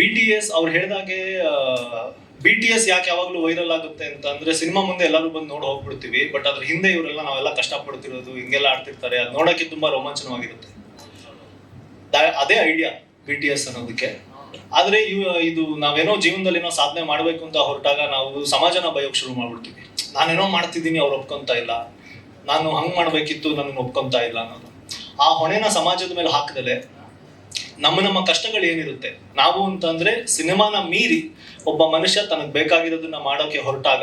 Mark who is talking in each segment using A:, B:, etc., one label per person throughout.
A: B T S ಅವ್ರು ಹೇಳಿದಾಗೆ B T S ಯಾಕೆ ಯಾವಾಗಲೂ ವೈರಲ್ ಆಗುತ್ತೆ ಅಂತ ಅಂದ್ರೆ ಸಿನಿಮಾ ಮುಂದೆ ಎಲ್ಲರೂ ಬಂದು ನೋಡಿ ಹೋಗ್ಬಿಡ್ತೀವಿ ಬಟ್ ಅದ್ರ ಹಿಂದೆ ಇವರೆಲ್ಲ ನಾವೆಲ್ಲ ಕಷ್ಟಪಡ್ತಿರೋದು, ಹಿಂಗೆಲ್ಲ ಆಡ್ತಿರ್ತಾರೆ, ಅದು ನೋಡೋಕೆ ತುಂಬಾ ರೋಮಾಂಚನವಾಗಿರುತ್ತೆ. ಅದೇ ಐಡಿಯಾ ಬಿ ಟಿ ಎಸ್ ಅನ್ನೋದಕ್ಕೆ. ಆದ್ರೆ ಇವ್- ಇದು ನಾವೇನೋ ಜೀವನದಲ್ಲಿ ಏನೋ ಸಾಧನೆ ಮಾಡ್ಬೇಕು ಅಂತ ಹೊರಟಾಗ ನಾವು ಸಮಾಜನ ಬಯೋಕ್ ಶುರು ಮಾಡ್ಬಿಡ್ತೀವಿ. ನಾನೇನೋ ಮಾಡ್ತಿದ್ದೀನಿ, ಅವ್ರು ಒಪ್ಕೊಂತ ಇಲ್ಲ. ನಾನು ಹಂಗ್ ಮಾಡ್ಬೇಕಿತ್ತು ನನ್ನ ಒಪ್ಕೊಂತ ಇಲ್ಲ ಅನ್ನೋದು. ಆ ಹೊಣೆನ ಸಮಾಜದ ಮೇಲೆ ಹಾಕದಲೆ ನಮ್ಮ ನಮ್ಮ ಕಷ್ಟಗಳು ಏನಿರುತ್ತೆ? ನಾವು ಅಂತಂದ್ರೆ ಸಿನಿಮಾನ ಮೀರಿ ಒಬ್ಬ ಮನುಷ್ಯ ತನಗೆ ಬೇಕಾಗಿರೋದನ್ನ ಮಾಡೋಕೆ ಹೊರಟಾಗ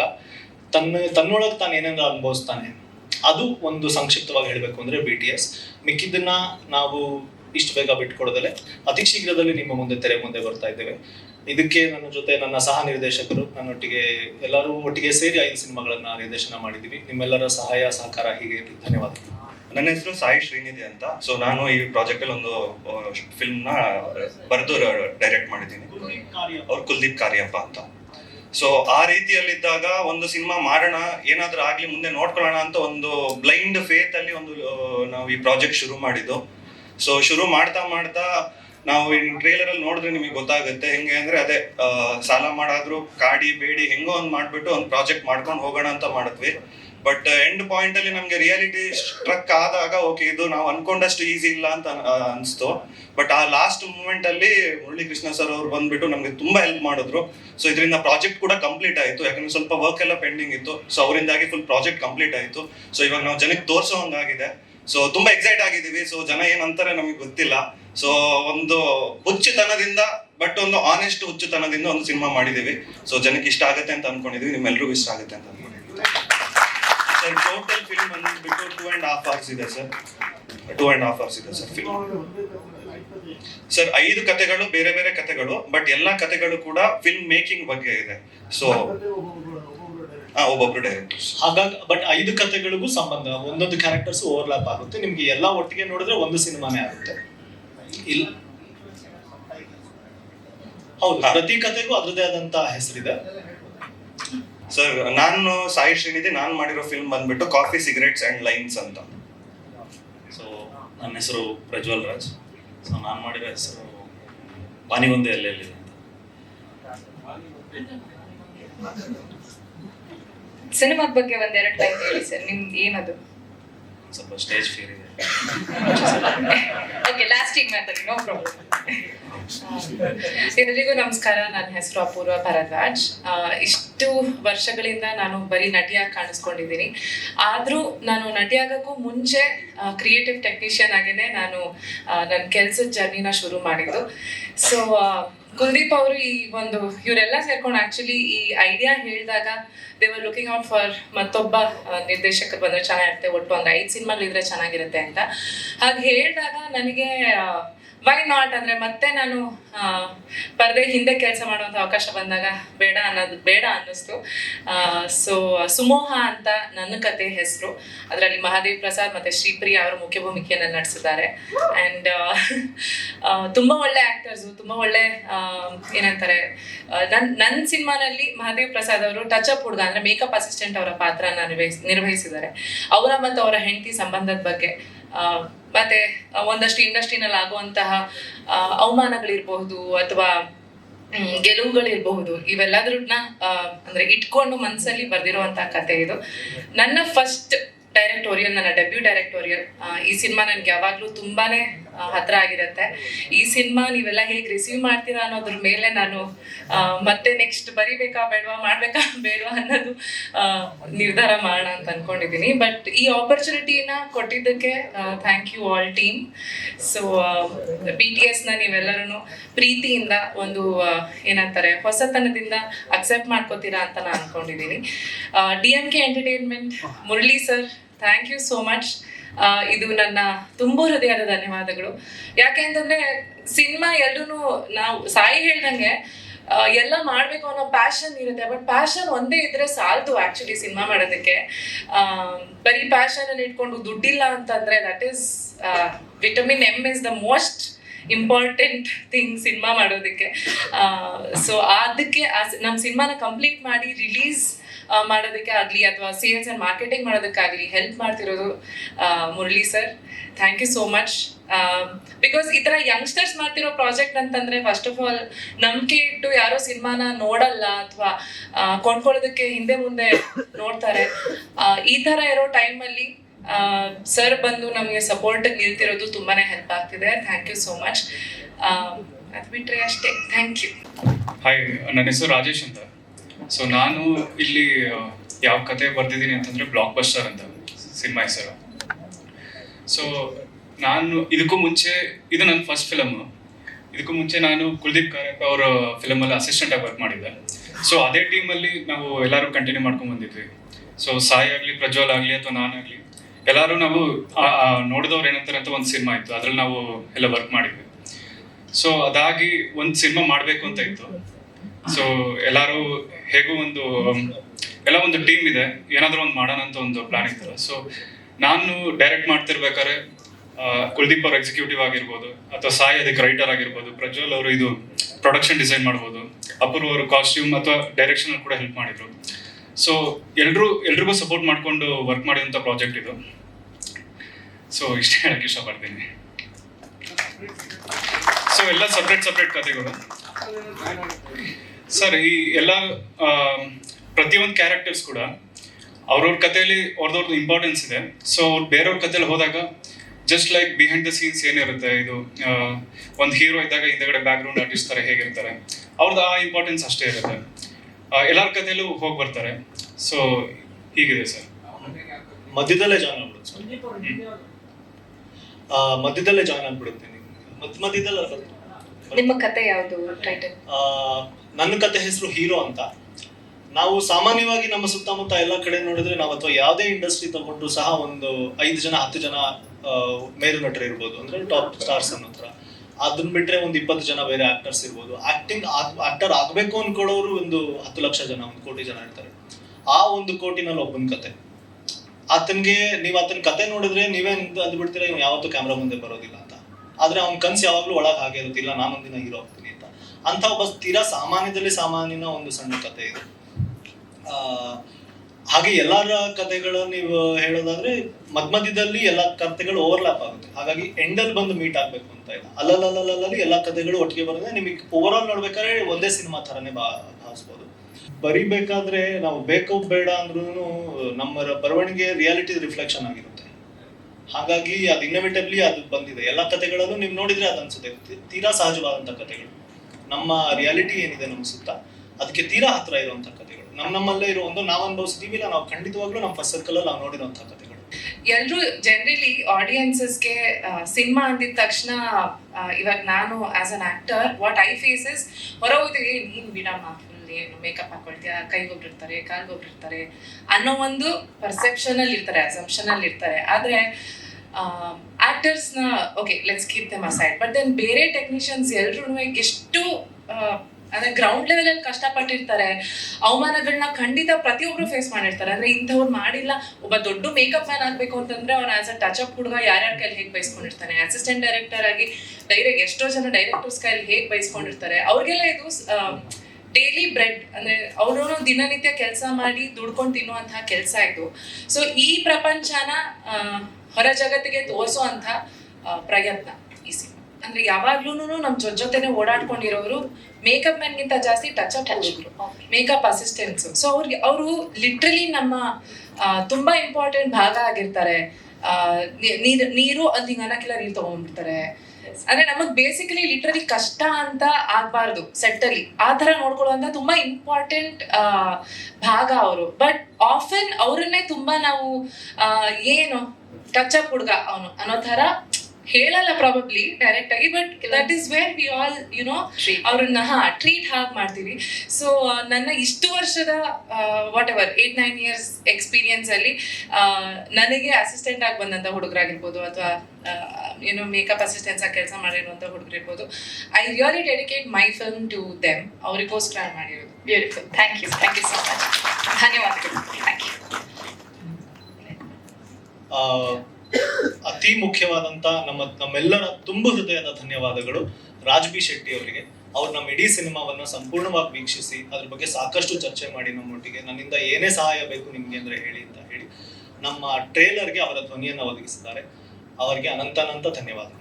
A: ತನ್ನ, ತನ್ನೊಳಗೆ ತಾನು ಏನೇನೋ ಅನುಭವಿಸ್ತಾನೆ. ಅದು ಒಂದು ಸಂಕ್ಷಿಪ್ತವಾಗಿ ಹೇಳಬೇಕು ಅಂದ್ರೆ ಬಿ ಟಿ ಎಸ್ ಮಿಕ್ಕಿದ್ದನ್ನ ನಾವು ಇಷ್ಟು ಬೇಗ ಬಿಟ್ಕೊಡೋದಲ್ಲೇ. ಅತಿ ಶೀಘ್ರದಲ್ಲಿ ನಿಮ್ಮ ಮುಂದೆ ತೆರೆ ಮುಂದೆ ಬರ್ತಾ ಇದ್ದೇವೆ. ಇದಕ್ಕೆ ನನ್ನ ಜೊತೆ ನನ್ನ ಸಹ ನಿರ್ದೇಶಕರು, ನನ್ನೊಟ್ಟಿಗೆ ಎಲ್ಲರೂ ಒಟ್ಟಿಗೆ ಸೇರಿ ಐದು ಸಿನಿಮಾಗಳನ್ನ ನಿರ್ದೇಶನ ಮಾಡಿದ್ದೀವಿ. ನಿಮ್ಮೆಲ್ಲರ ಸಹಾಯ, ಸಹಕಾರ ಹೀಗೆ ಧನ್ಯವಾದಗಳು.
B: ನನ್ನ ಹೆಸರು ಸಾಯಿ ಶ್ರೀನಿಧಿ ಅಂತ. ಸೊ ನಾನು ಈ ಪ್ರಾಜೆಕ್ಟ್ ಅಲ್ಲಿ ಒಂದು ಫಿಲ್ಮ್ನ ಬರೆದು ಡೈರೆಕ್ಟ್ ಮಾಡಿದ್ದೀನಿ. ಅವ್ರು ಕುಲ್ದೀಪ್ ಕಾರ್ಯಪ್ಪ ಅಂತ. ಸೊ ಆ ರೀತಿಯಲ್ಲಿದ್ದಾಗ ಒಂದು ಸಿನಿಮಾ ಮಾಡೋಣ ಏನಾದ್ರೂ ಆಗ್ಲಿ ಮುಂದೆ ನೋಡ್ಕೊಳ್ಳೋಣ ಅಂತ ಒಂದು ಬ್ಲೈಂಡ್ ಫೇತ್ ಅಲ್ಲಿ ಒಂದು ನಾವು ಈ ಪ್ರಾಜೆಕ್ಟ್ ಶುರು ಮಾಡಿದ್ದು. ಸೊ ಶುರು ಮಾಡ್ತಾ ಮಾಡ್ತಾ ನಾವು ಈ ಟ್ರೇಲರ್ ಅಲ್ಲಿ ನೋಡಿದ್ರೆ ನಿಮಗೆ ಗೊತ್ತಾಗುತ್ತೆ. ಹೆಂಗೆ ಅಂದ್ರೆ ಅದೇ ಸಾಲ ಮಾಡಾದ್ರು ಕಾಡಿ ಬೇಡಿ ಹೆಂಗೋ ಒಂದ್ ಮಾಡ್ಬಿಟ್ಟು ಒಂದು ಪ್ರಾಜೆಕ್ಟ್ ಮಾಡ್ಕೊಂಡು ಹೋಗೋಣ ಅಂತ ಮಾಡಿದ್ವಿ. ಬಟ್ ಎಂಡ್ ಪಾಯಿಂಟ್ ಅಲ್ಲಿ ನಮ್ಗೆ ರಿಯಾಲಿಟಿ ಸ್ಟ್ರಕ್ ಆದಾಗ ಓಕೆ ಇದು ನಾವು ಅನ್ಕೊಂಡಷ್ಟು ಈಸಿ ಇಲ್ಲ ಅಂತ ಅನಿಸ್ತು. ಬಟ್ ಆ ಲಾಸ್ಟ್ ಮೂಮೆಂಟ್ ಅಲ್ಲಿ ಮುರಳಿ ಕೃಷ್ಣ ಸರ್ ಅವ್ರು ಬಂದ್ಬಿಟ್ಟು ನಮ್ಗೆ ತುಂಬಾ ಹೆಲ್ಪ್ ಮಾಡಿದ್ರು. ಸೊ ಇದರಿಂದ ಪ್ರಾಜೆಕ್ಟ್ ಕೂಡ ಕಂಪ್ಲೀಟ್ ಆಯ್ತು. ಯಾಕಂದ್ರೆ ಸ್ವಲ್ಪ ವರ್ಕ್ ಎಲ್ಲ ಪೆಂಡಿಂಗ್ ಇತ್ತು. ಸೊ ಅವರಿಂದಾಗಿ ಫುಲ್ ಪ್ರಾಜೆಕ್ಟ್ ಕಂಪ್ಲೀಟ್ ಆಯ್ತು. ಸೊ ಇವಾಗ ನಾವು ಜನಕ್ಕೆ ತೋರಿಸೋ ಹಂಗಾಗಿದೆ. ಸೊ ತುಂಬಾ ಎಕ್ಸೈಟ್ ಆಗಿದ್ದೀವಿ. ಸೊ ಜನ ಏನಂತಾರೆ ನಮಗೆ ಗೊತ್ತಿಲ್ಲ. ಸೊ ಒಂದು ಹುಚ್ಚುತನದಿಂದ ಬಟ್ ಒಂದು ಆನೆಸ್ಟ್ ಹುಚ್ಚುತನದಿಂದ ಒಂದು ಸಿನಿಮಾ ಮಾಡಿದೀವಿ ಸೊ ಜನಕ್ಕೆ ಇಷ್ಟ ಆಗುತ್ತೆ ಅಂತ ಅನ್ಕೊಂಡಿದೀವಿ. ನಿಮ್ಮೆಲ್ಲರಿಗೂ ಇಷ್ಟ ಆಗುತ್ತೆ ಅಂತ ಸರ್ ಟೋಟಲ್ ಫಿಲ್ಮ್ ಬಂದ್ಬಿಟ್ಟು ಟೂ ಆ್ಯಂಡ್ ಹಾಫ್ ಅವರ್ಸ್ ಇದೆ sir two and half hours ಇದೆ ಸರ್ ಫಿಲ್ಮ್ ಸರ್ ಐದು ಕತೆಗಳು ಬೇರೆ ಬೇರೆ ಕತೆಗಳು ಬಟ್ ಎಲ್ಲಾ ಕತೆಗಳು ಕೂಡ ಫಿಲ್ಮ್ ಮೇಕಿಂಗ್ ಬಗ್ಗೆ ಇದೆ. ಸೊ ಒಬ್ಬೊಬ್ರು ಡೈರೆಕ್ಟರ್ಸ್
A: ಹಾಗಾಗಿ ಬಟ್ ಐದು ಕಥೆಗಳಿಗೂ ಸಂಬಂಧ ಒಂದೊಂದು ಕ್ಯಾರೆಕ್ಟರ್ಸ್ ಓವರ್ಲ್ಯಾಪ್ ಆಗುತ್ತೆ. ನಿಮ್ಗೆ ಎಲ್ಲ ಒಟ್ಟಿಗೆ ನೋಡಿದ್ರೆ ಒಂದು ಸಿನಿಮಾನೇ ಆಗುತ್ತೆ. ಇಲ್ಲ ಹೌದು. ಪ್ರತಿ ಕಥೆಗೂ ಅದರದೇ ಆದಂತ ಹೆಸರಿದೆ.
B: ಸರ್ ನಾನು ಸಾಯಿ ಶ್ರೀನಿಧಿ ನಾನು ಮಾಡಿರೋ ಫಿಲ್ಮ್ ಬಂದ್ಬಿಟ್ಟು ಕಾಫಿ ಸಿಗರೇಟ್ಸ್ ಅಂಡ್ ಲೈನ್ಸ್ ಅಂತ.
C: ಸೊ ನನ್ನ ಹೆಸರು ಪ್ರಜ್ವಲ್ ರಾಜ್. ಸೊ ನಾನು ಮಾಡಿರೋ ಹೆಸರು ಬಾನಿಗೊಂದು ಎಲ್ಲೆಲ್ಲಿ ಅಂತ.
D: ಸಿನಿಮಾದ ಬಗ್ಗೆ ಒಂದೆರಡು ಟೈಮ್ ಹೇಳಿ ಸರ್ ನಿಮ್ದು ಏನದು?
C: ಸ್ವಲ್ಪ ಸ್ಟೇಜ್ ಫಿಯರ್ ಇದೆ.
D: ಓಕೆ ಲಾಸ್ಟಿಗೆ ಮಾತಾಡಿ ನೋ ಪ್ರಾಬ್ಲಮ್ ಎಲ್ಲರಿಗೂ ನಮಸ್ಕಾರ. ನನ್ನ ಹೆಸರು ಅಪೂರ್ವ ಭರದ್ವಾಜ್. ಇಷ್ಟು ವರ್ಷಗಳಿಂದ ನಾನು ಬರೀ ನಟಿಯಾಗಿ ಕಾಣಿಸ್ಕೊಂಡಿದ್ದೀನಿ. ಆದರೂ ನಾನು ನಟಿಯಾಗಕ್ಕೂ ಮುಂಚೆ ಕ್ರಿಯೇಟಿವ್ ಟೆಕ್ನಿಷಿಯನ್ ಆಗೇನೆ ನಾನು ನನ್ನ ಕೆಲಸದ ಜರ್ನಿನ ಶುರು ಮಾಡಿದ್ದು. ಸೊ ಕುಲ್ದೀಪ್ ಅವರು ಈ ಒಂದು, ಇವರೆಲ್ಲ ಸೇರ್ಕೊಂಡು ಆಕ್ಚುಲಿ ಈ ಐಡಿಯಾ ಹೇಳಿದಾಗ ದೇವರ್ ಲುಕಿಂಗ್ ಔಟ್ ಫಾರ್ ಮತ್ತೊಬ್ಬ ನಿರ್ದೇಶಕ ನಿರ್ದೇಶಕರು ಬಂದ್ರೆ ಚೆನ್ನಾಗಿರುತ್ತೆ. ಒಟ್ಟು ಒಂದು ಐದು ಸಿನಿಮಾಗಳಿದ್ರೆ ಚೆನ್ನಾಗಿರುತ್ತೆ ಅಂತ. ಹಾಗೆ ಹೇಳಿದಾಗ ನನಗೆ ವೈ ನಾಟ್ ಅಂದ್ರೆ ಮತ್ತೆ ನಾನು ಪರದೆ ಹಿಂದೆ ಕೆಲಸ ಮಾಡುವಂತ ಅವಕಾಶ ಬಂದಾಗ ಬೇಡ ಅನ್ನೋದು, ಬೇಡ ಅನ್ನಿಸ್ತು. ಸೊ ಸುಮೋಹ ಅಂತ ನನ್ನ ಕತೆ ಹೆಸರು. ಅದರಲ್ಲಿ ಮಹಾದೇವ್ ಪ್ರಸಾದ್ ಮತ್ತೆ ಶ್ರೀಪ್ರಿಯಾ ಅವರು ಮುಖ್ಯ ಭೂಮಿಕೆಯನ್ನು ನಡೆಸಿದ್ದಾರೆ. ಅಂಡ್ ತುಂಬಾ ಒಳ್ಳೆ ಆಕ್ಟರ್ಸ್ ತುಂಬಾ ಒಳ್ಳೆ ಏನಂತಾರೆ ನನ್ನ ನನ್ ನನ್ನ ಸಿನಿಮಾನಲ್ಲಿ ಮಹಾದೇವ್ ಪ್ರಸಾದ್ ಅವರು ಟಚ್ ಅಪ್ ಹುಡುಗ, ಅಂದ್ರೆ ಮೇಕಪ್ ಅಸಿಸ್ಟೆಂಟ್ ಅವರ ಪಾತ್ರನ ನಿರ್ವಹಿಸ್ ನಿರ್ವಹಿಸಿದ್ದಾರೆ. ಅವರ ಮತ್ತು ಅವರ ಹೆಂಡತಿ ಸಂಬಂಧದ ಬಗ್ಗೆ. ಮತ್ತೆ ಒಂದಷ್ಟು ಇಂಡಸ್ಟ್ರಿನಲ್ಲಿ ಆಗುವಂತಹ ಅವಮಾನಗಳಿರಬಹುದು ಅಥವಾ ಗೆಲುವುಗಳಿರಬಹುದು. ಇವೆಲ್ಲದ್ರನ್ನ ಅಂದ್ರೆ ಇಟ್ಕೊಂಡು ಮನಸ್ಸಲ್ಲಿ ಬರ್ದಿರುವಂತಹ ಕತೆ ಇದು. ನನ್ನ ಫಸ್ಟ್ ಡೈರೆಕ್ಟೋರಿಯಲ್ ನನ್ನ ಡೆಬ್ಯೂ ಡೈರೆಕ್ಟೋರಿಯಲ್ ಈ ಸಿನಿಮಾ ನನ್ಗೆ ಯಾವಾಗ್ಲೂ ತುಂಬಾನೇ ಹತ್ರ ಆಗಿರುತ್ತೆ. ಈ ಸಿನಿಮಾ ನೀವೆಲ್ಲ ಹೇಗೆ ರಿಸೀವ್ ಮಾಡ್ತೀರಾ ಅನ್ನೋದ್ರ ಮೇಲೆ ನಾನು ಮತ್ತೆ ನೆಕ್ಸ್ಟ್ ಬರಿಬೇಕಾ ಬೇಡವಾ, ಮಾಡ್ಬೇಕಾ ಬೇಡವಾ ಅನ್ನೋದು ನಿರ್ಧಾರ ಮಾಡೋಣ ಅಂತ ಅನ್ಕೊಂಡಿದ್ದೀನಿ ಬಟ್ ಈ ಆಪರ್ಚುನಿಟಿನ ಕೊಟ್ಟಿದ್ದಕ್ಕೆ thank you all team so B T ಎಸ್ನ ನೀವೆಲ್ಲರೂ ಪ್ರೀತಿಯಿಂದ ಒಂದು ಏನಂತಾರೆ, ಹೊಸತನದಿಂದ ಅಕ್ಸೆಪ್ಟ್ ಮಾಡ್ಕೋತೀರಾ ಅಂತ ನಾನು ಅನ್ಕೊಂಡಿದ್ದೀನಿ D M K entertainment Murali sir thank you so much ಇದು ನನ್ನ ತುಂಬ ಹೃದಯದ ಧನ್ಯವಾದಗಳು. ಯಾಕೆ ಅಂತಂದ್ರೆ ಸಿನಿಮಾ ಎಲ್ಲೂ ನಾವು ಸಾಯಿ ಹೇಳ್ದಂಗೆ ಎಲ್ಲ ಮಾಡ್ಬೇಕು ಅನ್ನೋ ಪ್ಯಾಷನ್ ಇರುತ್ತೆ. ಬಟ್ ಪ್ಯಾಷನ್ ಒಂದೇ ಇದ್ರೆ ಸಾಲದು ಆ್ಯಕ್ಚುಲಿ ಸಿನಿಮಾ ಮಾಡೋದಕ್ಕೆ. ಬರೀ ಪ್ಯಾಷನ್ ಅಲ್ಲಿ ಇಟ್ಕೊಂಡು ದುಡ್ಡಿಲ್ಲ ಅಂತಂದ್ರೆ that is vitamin M is the most important thing cinema ಮಾಡೋದಕ್ಕೆ. ಸೊ ಅದಕ್ಕೆ ನಮ್ಮ ಸಿನಿಮಾನ ಕಂಪ್ಲೀಟ್ ಮಾಡಿ ರಿಲೀಸ್ ಮಾಡೋದಕ್ಕೆ ಆಗಲಿ ಅಥವಾ ಸೇಲ್ಸ್ ಆ್ಯಂಡ್ ಮಾರ್ಕೆಟಿಂಗ್ ಮಾಡೋದಕ್ಕಾಗಲಿ ಹೆಲ್ಪ್ ಮಾಡ್ತಿರೋದು Murali sir thank you so much because ಈ ಥರ ಯಂಗ್ಸ್ಟರ್ಸ್ ಮಾಡ್ತಿರೋ ಪ್ರಾಜೆಕ್ಟ್ ಅಂತಂದ್ರೆ ಫಸ್ಟ್ ಆಫ್ ಆಲ್ ನಂಬಿಕೆ ಇಟ್ಟು ಯಾರೋ ಸಿನಿಮಾನ ನೋಡಲ್ಲ ಅಥವಾ ಕೊಂಡ್ಕೊಳ್ಳೋದಕ್ಕೆ ಹಿಂದೆ ಮುಂದೆ ನೋಡ್ತಾರೆ. ಈ ತರ ಇರೋ ಟೈಮಲ್ಲಿ ಸರ್ ಬಂದು ನಮಗೆ ಸಪೋರ್ಟ್ ನಿಲ್ತಿರೋದು ತುಂಬಾನೇ ಹೆಲ್ಪ್ ಆಗ್ತಿದೆ. ಥ್ಯಾಂಕ್ ಯು ಸೋ ಮಚ್ ಅದು ಬಿಟ್ಟರೆ ಅಷ್ಟೇ. ಥ್ಯಾಂಕ್ ಯು
E: ಹಾಯ್ ನನ್ನ ಹೆಸರು ರಾಜೇಶ್ ಅಂತ. ಸೊ ನಾನು ಇಲ್ಲಿ ಯಾವ ಕತೆ ಬರ್ದಿದ್ದೀನಿ ಅಂತಂದ್ರೆ ಬ್ಲಾಕ್ ಬಸ್ಟರ್ ಅಂತ ಸಿನಿಮಾ ಹೆಸರು. ಸೊ ನಾನು ಇದಕ್ಕೂ ಮುಂಚೆ, ಇದು ನನ್ನ ಫಸ್ಟ್ ಫಿಲಮ್ ಇದಕ್ಕೂ ಮುಂಚೆ ನಾನು ಕುಲ್ದೀಪ್ ಕಾರ್ಯಪ್ಪ ಅವರ ಅಸಿಸ್ಟೆಂಟ್ ಆಗಿ ವರ್ಕ್ ಮಾಡಿದ್ದೆ. ಸೊ ಅದೇ ಟೀಮಲ್ಲಿ ನಾವು ಎಲ್ಲರೂ ಕಂಟಿನ್ಯೂ ಮಾಡ್ಕೊಂಡು ಬಂದಿದ್ವಿ. ಸೊ ಸಾಯಿ ಆಗ್ಲಿ, ಪ್ರಜ್ವಲ್ ಆಗಲಿ ಅಥವಾ ನಾನಾಗಲಿ ಎಲ್ಲರೂ ನಾವು ನೋಡಿದವ್ರು ಏನಂತಾರೆ ಅಂತ ಒಂದು ಸಿನಿಮಾ ಇತ್ತು. ಅದ್ರಲ್ಲಿ ನಾವು ಎಲ್ಲ ವರ್ಕ್ ಮಾಡಿದ್ವಿ. ಸೊ ಅದಾಗಿ ಒಂದು ಸಿನಿಮಾ ಮಾಡಬೇಕು ಅಂತ ಇತ್ತು. ಸೊ ಎಲ್ಲರೂ ಹೇಗೂ ಒಂದು ಎಲ್ಲ ಒಂದು ಟೀಮ್ ಇದೆ. ಏನಾದರೂ ಒಂದು ಮಾಡೋಣ ಅಂತ ಒಂದು ಪ್ಲಾನ್ ಇತ್ತು ಸೊ ನಾನು ಡೈರೆಕ್ಟ್ ಮಾಡ್ತಿರ್ಬೇಕಾದ್ರೆ ಕುಲ್ದೀಪ್ ಅವ್ರ ಎಕ್ಸಿಕ್ಯೂಟಿವ್ ಆಗಿರ್ಬೋದು, ಅಥವಾ ಸಾಯಿ ಅದಕ್ಕೆ ರೈಟರ್ ಆಗಿರ್ಬೋದು, ಪ್ರಜ್ವಲ್ ಅವರು ಇದು ಪ್ರೊಡಕ್ಷನ್ ಡಿಸೈನ್ ಮಾಡ್ಬೋದು, ಅಪೂರ್ವ ಅವರು ಕಾಸ್ಟ್ಯೂಮ್ ಅಥವಾ ಡೈರೆಕ್ಷನ್ ಕೂಡ ಹೆಲ್ಪ್ ಮಾಡಿದ್ರು. ಸೊ ಎಲ್ಲರೂ ಎಲ್ರಿಗೂ ಸಪೋರ್ಟ್ ಮಾಡಿಕೊಂಡು ವರ್ಕ್ ಮಾಡಿದಂಥ ಪ್ರಾಜೆಕ್ಟ್ ಇದು. ಸೊ ಇಷ್ಟೇ ಹೇಳಕ್ಕೆ ಇಷ್ಟಪಡ್ತೀನಿ. ಸೊ ಎಲ್ಲ ಸಪ್ರೇಟ್ ಸಪ್ರೇಟ್ ಕಥೆಗಳು. ಸರ್ ಈ ಎಲ್ಲ ಪ್ರತಿಯೊಂದು ಕ್ಯಾರೆಕ್ಟರ್ಸ್ ಕೂಡ ಅವ್ರವ್ರ ಕಥೆಯಲ್ಲಿ ಅವ್ರದವ್ರದ್ದು ಇಂಪಾರ್ಟೆನ್ಸ್ ಇದೆ. ಸೊ ಅವ್ರು ಬೇರೆಯವ್ರ ಕಥೆಯಲ್ಲಿ ಹೋದಾಗ just like behind the scenes ಏನಿರುತ್ತೆ ಇದು ಒಂದು ಹೀರೋ ಇದ್ದಾಗ ಹಿಂದೆಗಡೆ ಬ್ಯಾಕ್ ಗ್ರೌಂಡ್ ಆರ್ಟಿಸ್ಟ್ ಥರ ಹೇಗಿರ್ತಾರೆ ಅವ್ರದ್ದು ಆ ಇಂಪಾರ್ಟೆನ್ಸ್ ಅಷ್ಟೇ ಇರುತ್ತೆ. ಎಲ್ಲರ ಕಥೆಯಲ್ಲೂ ಹೋಗಿ ಬರ್ತಾರೆ. ಸೊ ಹೀಗಿದೆ ಸರ್
A: ಮಧ್ಯದಲ್ಲೇ ಜಾಯ್ನ್ ಆಗ್ಬಿಡುತ್ತೆ ಮಧ್ಯದಲ್ಲೇ ಜಾಯ್ನ್ ಆಗ್ಬಿಡುತ್ತೆ ಮಧ್ಯ ಮಧ್ಯದಲ್ಲ
D: ನಿಮ್ಮ ಕತೆ ಯಾವುದು? ಟೈಟಲ್
A: ಆ, ನನ್ನ ಕತೆ ಹೆಸರು ಹೀರೋ ಅಂತ. ನಾವು ಸಾಮಾನ್ಯವಾಗಿ ನಮ್ಮ ಸುತ್ತಮುತ್ತ ಎಲ್ಲ ಕಡೆ ನೋಡಿದ್ರೆ ನಾವು ಅಥವಾ ಯಾವುದೇ ಇಂಡಸ್ಟ್ರಿ ತಗೊಂಡ್ರು ಸಹ ಒಂದು ಐದು ಜನ, ಹತ್ತು ಜನ ಮೇರು ನಟರು ಇರ್ಬೋದು. ಅಂದ್ರೆ ಟಾಪ್ ಸ್ಟಾರ್ಸ್ ಅನ್ನೋ ಥರ. ಅದನ್ನ ಬಿಟ್ರೆ ಒಂದು ಇಪ್ಪತ್ತು ಜನ ಬೇರೆ ಆಕ್ಟರ್ಸ್ ಇರ್ಬೋದು. ಆಕ್ಟಿಂಗ್ ಆಕ್ಟರ್ ಆಗಬೇಕು ಅಂದ್ಕೊಳ್ಳೋರು ಒಂದು ಹತ್ತು ಲಕ್ಷ ಜನ, ಒಂದು ಕೋಟಿ ಜನ ಇರ್ತಾರೆ. ಆ ಒಂದು ಕೋಟಿನಲ್ಲಿ ಒಬ್ಬನ ಕತೆ. ಆತನಿಗೆ ನೀವು ಆತನ ಕತೆ ನೋಡಿದ್ರೆ ನೀವೇ ಅಂದ್- ಅಂದ್ಬಿಡ್ತೀರಾ, ಇವ್ನು ಯಾವತ್ತೂ ಕ್ಯಾಮ್ರಾ ಮುಂದೆ ಬರೋದಿಲ್ಲ ಅಂತ. ಆದ್ರೆ ಅವನ ಕನ್ಸು ಯಾವಾಗಲೂ ಒಳಗೆ ಹಾಗೆ ಇರುತ್ತಿಲ್ಲ. ನಾನೊಂದಿನ ಹೀರೋ. ಅಂತ ಒಬ್ಬ ತೀರಾ ಸಾಮಾನ್ಯದಲ್ಲಿ ಸಾಮಾನ್ಯನ ಒಂದು ಸಣ್ಣ ಕತೆ ಇದು. ಹಾಗೆ ಎಲ್ಲರ ಕತೆಗಳು ನೀವು ಹೇಳೋದಾದ್ರೆ ಮಧ್ಯ ಮಧ್ಯದಲ್ಲಿ ಎಲ್ಲ ಕತೆಗಳು ಓವರ್ಲ್ಯಾಪ್ ಆಗುತ್ತೆ. ಹಾಗಾಗಿ ಎಂಡಲ್ಲಿ ಬಂದು ಮೀಟ್ ಆಗ್ಬೇಕು ಅಂತ ಇಲ್ಲ. ಅಲ್ಲಲ್ಲಲ್ಲಲ್ಲಿ ಎಲ್ಲ ಕಥೆಗಳು ಒಟ್ಟಿಗೆ ಬರೋದ್ರೆ ನಿಮಗೆ ಓವರ್ ಆಲ್ ನೋಡ್ಬೇಕಾದ್ರೆ ಒಂದೇ ಸಿನಿಮಾ ಥರನೇ ಬಾ, ಭಾವಿಸ್ಬೋದು. ಬರಿಬೇಕಾದ್ರೆ ನಾವು ಬೇಕು ಬೇಡ ಅಂದ್ರೂ ನಮ್ಮ ಬರವಣಿಗೆ ರಿಯಾಲಿಟಿ ರಿಫ್ಲೆಕ್ಷನ್ ಆಗಿರುತ್ತೆ. ಹಾಗಾಗಿ ಅದು ಇನ್ನೋವೇಟಿವ್ಲಿ ಅದು ಬಂದಿದೆ. ಎಲ್ಲ ಕತೆಗಳಲ್ಲೂ ನೀವು ನೋಡಿದ್ರೆ ಅದು ಅನ್ಸುತ್ತೆ. ತೀರಾ ಸಹಜವಾದಂಥ ಕತೆಗಳು. ನಮ್ಮ ರಿಯಾಲಿಟಿ ಏನಿದೆ ನಮ್ಮ ಸುತ್ತ, ಅದಕ್ಕೆ ತೀರಾ ಹತ್ರ ಇರುವಂತಹ ಕಥೆಗಳು. ನಮ್ಮ ನಮ್ಮಲ್ಲೇ ಇರೋ ಒಂದು ನಾವು ಅನುಭವಿಸ್ತೀವಿ ಇಲ್ಲ ನಾವು ಖಂಡಿತವಾಗ್ಲೂ ನಮ್ಮ ಫಸ್ಟ್ ಸರ್ಕಲ್ ಅಲ್ಲಿ ನಾವು ನೋಡಿರುವಂತಹ ಕಥೆಗಳು.
D: ಎಲ್ರು ಜನರಲಿ ಆಡಿಯನ್ಸಸ್ಗೆ ಸಿನಿಮಾ ಅಂದಿದ ತಕ್ಷಣ ಇವಾಗ ನಾನು as an actor what I face is ಹೊರ ಹೋಗ್ತೀವಿ ನೀನು ಬಿಡಮ್ಮ ಏನು ಮೇಕಪ್ ಹಾಕೊಳ್ತೀಯ ಕೈಗೊಬ್ರಿರ್ತಾರೆ ಕಾಲ್ಗೊಬ್ರಿರ್ತಾರೆ ಅನ್ನೋ ಒಂದು ಪರ್ಸೆಪ್ಷನ್ ಅಲ್ಲಿ ಇರ್ತಾರೆ ಅಸಂಪ್ಷನ್ ಅಲ್ಲಿ ಇರ್ತಾರೆ ಆದ್ರೆ ಆಕ್ಟರ್ಸ್ನ okay let's keep them aside but then ಬೇರೆ ಟೆಕ್ನಿಷಿಯನ್ಸ್ ಎಲ್ರು ಎಷ್ಟು ಅಂದ್ರೆ ಗ್ರೌಂಡ್ ಲೆವೆಲ್ ಅಲ್ಲಿ ಕಷ್ಟಪಟ್ಟಿರ್ತಾರೆ ಅವಮಾನಗಳನ್ನ ಖಂಡಿತ ಪ್ರತಿಯೊಬ್ರು ಫೇಸ್ ಮಾಡಿರ್ತಾರೆ. ಅಂದ್ರೆ ಇಂಥವ್ರು ಮಾಡಿಲ್ಲ, ಒಬ್ಬ ದೊಡ್ಡ ಮೇಕಪ್ ಮ್ಯಾನ್ ಆಗ್ಬೇಕು ಅಂತಂದ್ರೆ ಅವ್ನ ಆಸ್ ಅ ಟಚ್ ಅಪ್ ಹುಡುಗ ಯಾರ್ಯಾರ ಕೈಲಿ ಹೇಗೆ ಬಯಸ್ಕೊಂಡಿರ್ತಾನೆ ಅಸಿಸ್ಟೆಂಟ್ ಡೈರೆಕ್ಟರ್ ಆಗಿ ಡೈರೆಕ್ಟ್ ಎಷ್ಟೋ ಜನ ಡೈರೆಕ್ಟರ್ಸ್ ಕೈಲಿ ಹೇಗೆ ಬೈಸ್ಕೊಂಡಿರ್ತಾರೆ? ಅವ್ರಿಗೆಲ್ಲ ಇದು ಡೈಲಿ ಬ್ರೆಡ್ ಅಂದ್ರೆ ಅವ್ರವ್ರು ದಿನನಿತ್ಯ ಕೆಲಸ ಮಾಡಿ ದುಡ್ಕೊಂಡು ತಿನ್ನುವಂತಹ ಕೆಲಸ ಇದು. ಸೊ ಈ ಪ್ರಪಂಚನ ಹೊರ ಜಗತ್ತಿಗೆ ತೋರಿಸುವಂತ ಪ್ರಯತ್ನ ಈ ಸಿನಿಮಾ. ಅಂದ್ರೆ ಯಾವಾಗ್ಲೂ ನಮ್ ಜೊತೆ ಜೊತೆನೆ ಓಡಾಡ್ಕೊಂಡಿರೋರು ಮೇಕಪ್ ಮ್ಯಾನ್ಗಿಂತ ಜಾಸ್ತಿ ಟಚ್ ಅಪ್ ಹುಡುಗರು ಮೇಕಪ್ ಅಸಿಸ್ಟೆಂಟ್ಸ್ ಸೊ ಅವ್ರಿಗೆ ಅವರು ಲಿಟ್ರಲಿ ನಮ್ಮ ತುಂಬಾ ಇಂಪಾರ್ಟೆಂಟ್ ಭಾಗ ಆಗಿರ್ತಾರೆ. ನೀರು ನೀರು ಅಲ್ಲಿ ಅನ್ನಕ್ಕೆಲ್ಲ ನೀರು ತಗೊಂಡ್ಬಿಡ್ತಾರೆ. ಅಂದ್ರೆ ನಮಗ್ ಬೇಸಿಕಲಿ ಲಿಟ್ರಲಿ ಕಷ್ಟ ಅಂತ ಆಗ್ಬಾರ್ದು ಸೆಟ್ ಅಲ್ಲಿ. ಆ ತರ ನೋಡ್ಕೊಳ್ಳುವಂತ ತುಂಬಾ ಇಂಪಾರ್ಟೆಂಟ್ ಭಾಗ ಅವರು. ಬಟ್ ಆಫನ್ ಅವ್ರನ್ನೇ ತುಂಬಾ ನಾವು ಏನು ಟಚ್ ಅಪ್ ಹುಡುಗ ಅವನು ಅನ್ನೋ ತರ ಹೇಳಲ್ಲ ಪ್ರಾಬಬ್ಲಿ ಡೈರೆಕ್ಟ್ ಆಗಿ but that is where we all you know ಅವ್ರನ್ನ ಹಾ ಟ್ರೀಟ್ ಹಾಗೆ ಮಾಡ್ತೀವಿ. ಸೊ ನನ್ನ ಇಷ್ಟು ವರ್ಷದ whatever eight nine years experience ಅಲ್ಲಿ ನನಗೆ ಅಸಿಸ್ಟೆಂಟ್ ಆಗಿ ಬಂದಂತ ಹುಡುಗರಾಗಿರ್ಬೋದು ಅಥವಾ ಏನೋ ಮೇಕಪ್ ಅಸಿಸ್ಟೆನ್ಸ್ ಆಗಿ ಕೆಲಸ ಮಾಡಿರುವಂತ ಹುಡುಗರಿರ್ಬೋದು. I really dedicate my film to them ಅವರಿಗೋಸ್ಕರ ಮಾಡಿರೋದು.
F: Beautiful thank you thank you so much ಧನ್ಯವಾದಗಳು. ಥ್ಯಾಂಕ್ ಯು
A: ಅತಿ ಮುಖ್ಯವಾದಂತ ನಮ್ಮ, ನಮ್ಮೆಲ್ಲರ ತುಂಬು ಹೃದಯದ ಧನ್ಯವಾದಗಳು ರಾಜ್ ಶೆಟ್ಟಿ ಅವರಿಗೆ. ಅವ್ರು ನಮ್ಮ ಇಡೀ ಸಿನಿಮಾವನ್ನ ಸಂಪೂರ್ಣವಾಗಿ ವೀಕ್ಷಿಸಿ, ಅದ್ರ ಬಗ್ಗೆ ಸಾಕಷ್ಟು ಚರ್ಚೆ ಮಾಡಿ ನಮ್ಮೊಟ್ಟಿಗೆ. ನನ್ನಿಂದ ಏನೇ ಸಹಾಯ ಬೇಕು ನಿಮ್ಗೆ ಅಂದ್ರೆ ಹೇಳಿ ಅಂತ ಹೇಳಿ, ನಮ್ಮ ಟ್ರೇಲರ್ಗೆ ಅವರ ಧ್ವನಿಯನ್ನು ಒದಗಿಸಿದ್ದಾರೆ. ಅವರಿಗೆ ಅನಂತ ಅನಂತ ಧನ್ಯವಾದಗಳು.